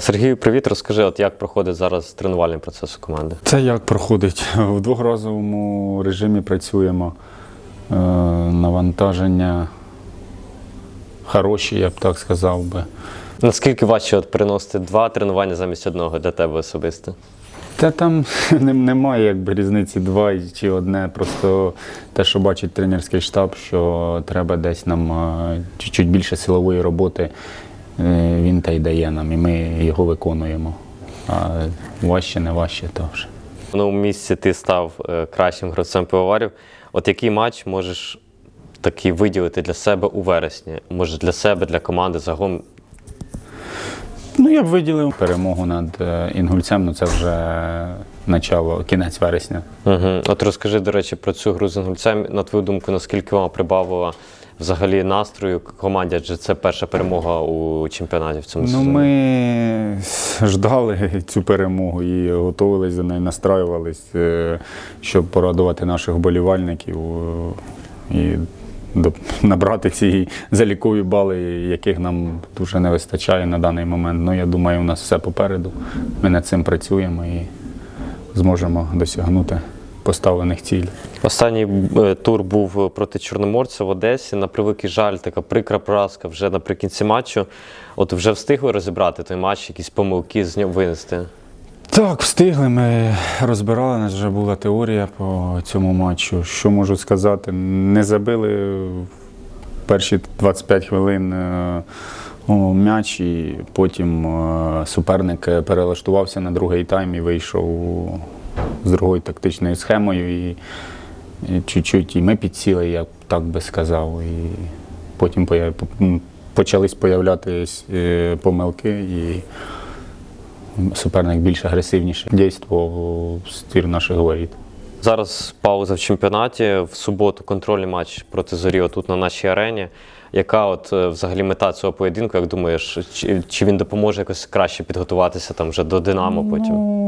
Сергію, привіт, розкажи, от як проходить зараз тренувальний процес у команди? Це як проходить? В двохразовому режимі працюємо. Е, Навантаження хороші, я б так сказав би. Наскільки важче от переносити два тренування замість одного для тебе особисто? Та там немає якби різниці два чи одне. Просто те, що бачить тренерський штаб, що треба десь нам е, чуть-чуть більше силової роботи, він та й дає нам, і ми його виконуємо. А важче, не важче, то вже. В новому місці ти став е, кращим гравцем пивоварів. От який матч можеш такий виділити для себе у вересні? Може для себе, для команди загалом? Ну, я б виділив перемогу над е, інгульцем, ну це вже начало, кінець вересня. Угу. От розкажи, до речі, про цю гру з інгульцем. На твою думку, наскільки вона прибавила взагалі настрою команді? Адже це перша перемога у чемпіонаті в цьому Ну, сезоні. ми ждали цю перемогу і готувалися до неї, настраювались, е, щоб порадувати наших вболівальників е, і набрати ці залікові бали, яких нам дуже не вистачає на даний момент. Ну, я думаю, у нас все попереду. Ми над цим працюємо і зможемо досягнути поставлених цілей. Останній е, тур був проти Чорноморця в Одесі. На превеликий жаль, така прикра поразка вже наприкінці матчу. От вже встигли розібрати той матч, якісь помилки з нього винести. Так, встигли. Ми розбирали, у нас вже була теорія по цьому матчу. Що можу сказати? Не забили в перші 25 хвилин е, м'яч, і потім е, суперник перелаштувався на другий тайм і вийшов з другою тактичною схемою. І, чуть-чуть і ми підсіли, я так би сказав. І потім почались появлятися е, помилки. І суперник більш агресивніше дійствував у ствір наших воріт. Зараз пауза в чемпіонаті. В суботу контрольний матч проти Зорі тут на нашій арені. Яка от е, взагалі мета цього поєдинку? Як думаєш, чи, чи він допоможе якось краще підготуватися там вже до Динамо потім?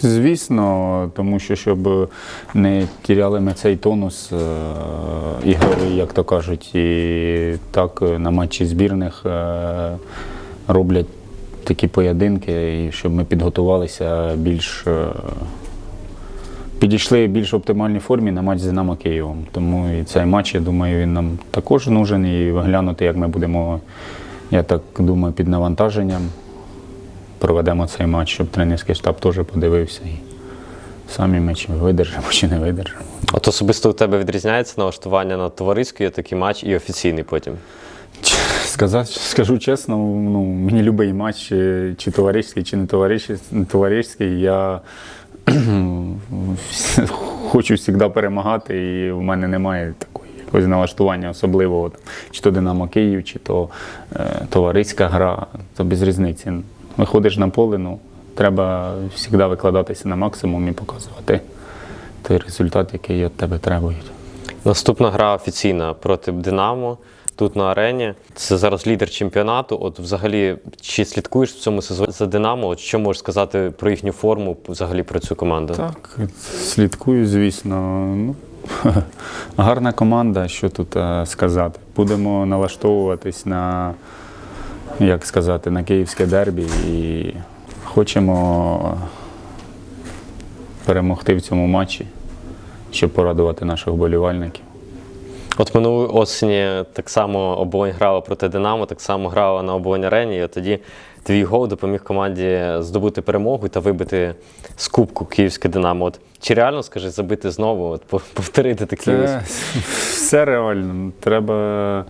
Звісно, тому що щоб не тіряли ми цей тонус е, як то кажуть, і так е, на матчі збірних е, роблять такі поєдинки, і щоб ми підготувалися більш. е, Підійшли в більш оптимальній формі на матч з Динамо Києвом. Тому і цей матч, я думаю, він нам також нужен. І глянути, як ми будемо, я так думаю, під навантаженням проведемо цей матч, щоб тренерський штаб теж подивився. І самі ми чи видержимо, чи не видержимо. От особисто у тебе відрізняється налаштування на товариський такий матч і офіційний потім. Сказати, скажу чесно, ну, мені будь-який матч, чи товариський, чи не товариський, не товариський, я хочу завжди перемагати, і в мене немає такої якогось налаштування особливого. Чи то Динамо Київ, чи то е, товариська гра, то без різниці. Виходиш на поле, ну, треба завжди викладатися на максимум і показувати той результат, який від тебе требують. Наступна гра офіційна проти Динамо. Тут на арені. Це зараз лідер чемпіонату. От взагалі, чи слідкуєш в цьому сезоні за Динамо? От що можеш сказати про їхню форму, взагалі про цю команду? Так, слідкую, звісно. Ну, гарна команда, що тут е, сказати. Будемо налаштовуватись на, як сказати, на київське дербі і хочемо перемогти в цьому матчі, щоб порадувати наших вболівальників. От минулої осені так само оболонь грала проти Динамо, так само грала на оболонь арені. І от тоді твій гол допоміг команді здобути перемогу та вибити з кубку київське Динамо. От чи реально скажи забити знову? От повторити такий Це все реально. Треба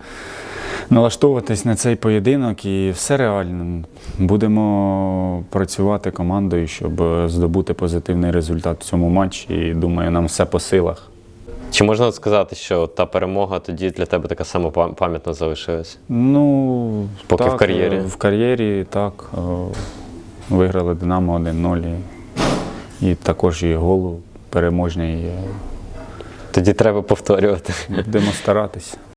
налаштовуватись на цей поєдинок і все реально. Будемо працювати командою, щоб здобути позитивний результат в цьому матчі. І думаю, нам все по силах. Чи можна сказати, що та перемога тоді для тебе така сама пам'ятна залишилась? Ну, Поки так, в кар'єрі. е, В кар'єрі так. е, Виграли Динамо 1-0. І, і також і гол переможний. е, Тоді треба повторювати. Будемо старатись.